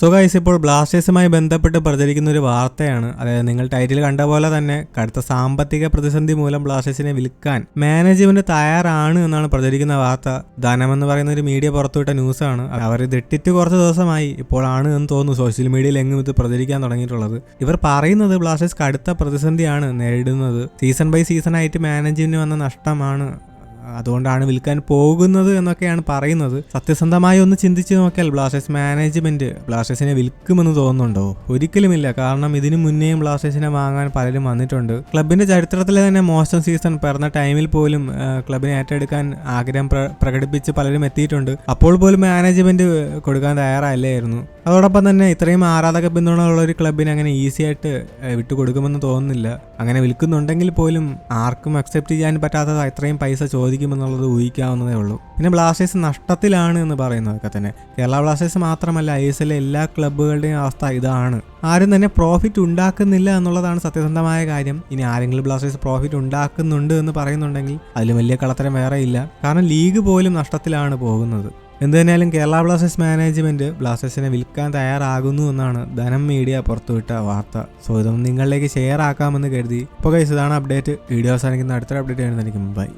So guys ഇപ്പോൾ ബ്ലാസ്റ്റേഴ്സുമായി ബന്ധപ്പെട്ട് പ്രചരിക്കുന്ന ഒരു വാർത്തയാണ്. അതായത് നിങ്ങൾ ടൈറ്റിൽ കണ്ട പോലെ തന്നെ കടുത്ത സാമ്പത്തിക പ്രതിസന്ധി മൂലം ബ്ലാസ്റ്റേഴ്സിനെ വിൽക്കാൻ മാനേജ്മെന്റ് തയ്യാറാണ് എന്നാണ് പ്രചരിക്കുന്ന വാർത്ത. ധനമെന്ന് പറയുന്ന ഒരു മീഡിയ പുറത്തുവിട്ട ന്യൂസാണ് അവർ ഇത് കുറച്ച് ദിവസമായി ഇപ്പോഴാണ് എന്ന് തോന്നുന്നു സോഷ്യൽ മീഡിയയിൽ എങ്ങും ഇത് പ്രചരിക്കാൻ തുടങ്ങിയിട്ടുള്ളത്. ഇവർ പറയുന്നത് ബ്ലാസ്റ്റേഴ്സ് കടുത്ത പ്രതിസന്ധിയാണ് നേരിടുന്നത്. സീസൺ ബൈ സീസൺ ആയിട്ട് മാനേജ്മെന്റിന് വന്ന നഷ്ടമാണ്. അതുകൊണ്ടാണ് വിൽക്കാൻ പോകുന്നത് എന്നൊക്കെയാണ് പറയുന്നത്. സത്യസന്ധമായി ഒന്ന് ചിന്തിച്ചു നോക്കിയാൽ ബ്ലാസ്റ്റേഴ്സ് മാനേജ്മെന്റ് ബ്ലാസ്റ്റേഴ്സിനെ വിൽക്കുമെന്ന് തോന്നുന്നുണ്ടോ? ഒരിക്കലുമില്ല. കാരണം ഇതിനു മുന്നേയും ബ്ലാസ്റ്റേഴ്സിനെ വാങ്ങാൻ പലരും വന്നിട്ടുണ്ട്. ക്ലബിന്റെ ചരിത്രത്തിലെ തന്നെ മോശം സീസൺ പിറന്ന ടൈമിൽ പോലും ക്ലബിനെ ഏറ്റെടുക്കാൻ ആഗ്രഹം പ്രകടിപ്പിച്ച് പലരും എത്തിയിട്ടുണ്ട്. അപ്പോൾ പോലും മാനേജ്മെന്റ് കൊടുക്കാൻ തയ്യാറായില്ലായിരുന്നു. അതോടൊപ്പം തന്നെ ഇത്രയും ആരാധക പിന്തുണ ഉള്ള ഒരു ക്ലബിന് അങ്ങനെ ഈസി ആയിട്ട് വിട്ടു വിട്ടുകൊടുക്കുമെന്ന് തോന്നുന്നില്ല. അങ്ങനെ വിൽക്കുന്നുണ്ടെങ്കിൽ പോലും ആർക്കും അക്സെപ്റ്റ് ചെയ്യാൻ പറ്റാത്തത് ഇത്രയും പൈസ ചോദിക്കുമെന്നുള്ളത് ഊഹിക്കാവുന്നതേ ഉള്ളൂ. പിന്നെ ബ്ലാസ്റ്റേഴ്സ് നഷ്ടത്തിലാണ് എന്ന് പറയുന്നതൊക്കെ തന്നെ. കേരള ബ്ലാസ്റ്റേഴ്സ് മാത്രമല്ല ഐ എസ് എല്ലിലെ എല്ലാ ക്ലബ്ബുകളുടെയും അവസ്ഥ ഇതാണ്. ആരും തന്നെ പ്രോഫിറ്റ് ഉണ്ടാക്കുന്നില്ല എന്നുള്ളതാണ് സത്യസന്ധമായ കാര്യം. ഇനി ആരെങ്കിലും ബ്ലാസ്റ്റേഴ്സ് പ്രോഫിറ്റ് ഉണ്ടാക്കുന്നുണ്ട് എന്ന് പറയുന്നുണ്ടെങ്കിൽ അതിൽ വലിയ കളത്തരം വേറെ ഇല്ല കാരണം ലീഗ് പോലും നഷ്ടത്തിലാണ് പോകുന്നത്. എന്ത് തന്നെയാലും കേരള ബ്ലാസ്റ്റേഴ്സ് മാനേജ്മെന്റ് ബ്ലാസ്റ്റേഴ്സിനെ വിൽക്കാൻ തയ്യാറാകുന്നു എന്നാണ് ധനം മീഡിയ പുറത്തുവിട്ട വാർത്ത. സോ ഇതൊന്നും നിങ്ങളിലേക്ക് ഷെയർ ആക്കാമെന്ന് കരുതി. ഇപ്പോൾ കൈസ് ഇതാണ് അപ്ഡേറ്റ് വീഡിയോ അവസാനിക്കുന്ന അടുത്തൊരു അപ്ഡേറ്റ് ആയിരുന്നു. എനിക്ക് മുമ്പായി.